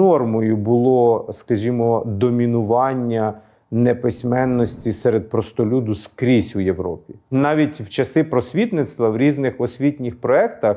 нормою було, скажімо, домінування неписьменності серед простолюду скрізь у Європі. Навіть в часи просвітництва в різних освітніх проєктах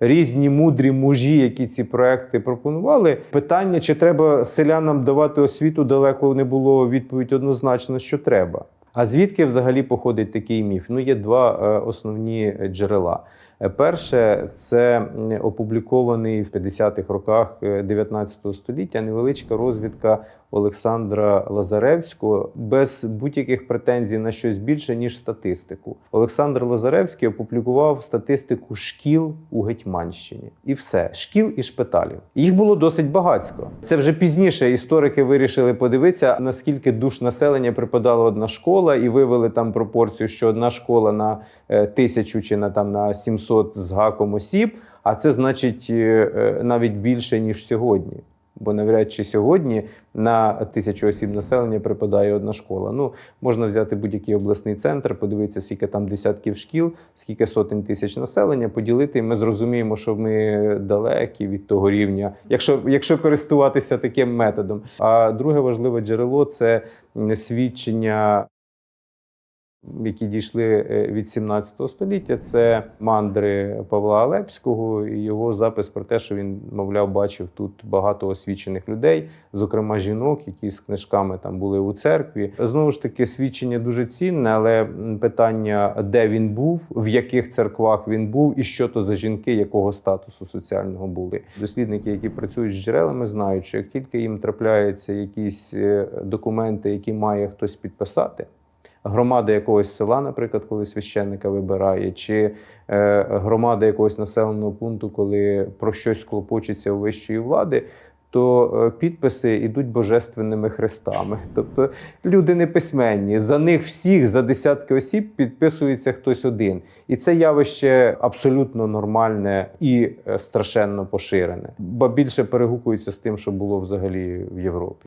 різні мудрі мужі, які ці проекти пропонували. Питання, чи треба селянам давати освіту, далеко не було відповідь однозначно, що треба. А звідки взагалі походить такий міф? Ну, є два е, основні джерела. Е, Перше, це опублікований в 50-х роках е, 19 століття невеличка розвідка Олександра Лазаревського без будь-яких претензій на щось більше, ніж статистику. Олександр Лазаревський опублікував статистику шкіл у Гетьманщині. І все шкіл і шпиталів. Їх було досить багатько. Це вже пізніше історики вирішили подивитися, наскільки душ населення припадала одна школа, і вивели там пропорцію, що одна школа на е, тисячу чи на там на 700 з гаком осіб. А це значить е, е, навіть більше ніж сьогодні. Бо навряд чи сьогодні на тисячу осіб населення припадає одна школа. Ну можна взяти будь-який обласний центр, подивитися, скільки там десятків шкіл, скільки сотень тисяч населення, поділити, і ми зрозуміємо, що ми далекі від того рівня, якщо, якщо користуватися таким методом. А друге важливе джерело це свідчення які дійшли е, від 17 століття, це мандри Павла Алепського і його запис про те, що він, мовляв, бачив тут багато освічених людей, зокрема жінок, які з книжками там були у церкві. Знову ж таки, свідчення дуже цінне, але питання, де він був, в яких церквах він був, і що то за жінки, якого статусу соціального були. Дослідники, які працюють з джерелами, знають, що як тільки їм трапляються якісь е, документи, які має хтось підписати громада якогось села, наприклад, коли священника вибирає, чи е, громада якогось населеного пункту, коли про щось клопочеться у вищої влади. То е, підписи йдуть божественними хрестами. Тобто люди не письменні. За них всіх, за десятки осіб, підписується хтось один. І це явище абсолютно нормальне і е, страшенно поширене. Ба більше перегукується з тим, що було взагалі в Європі.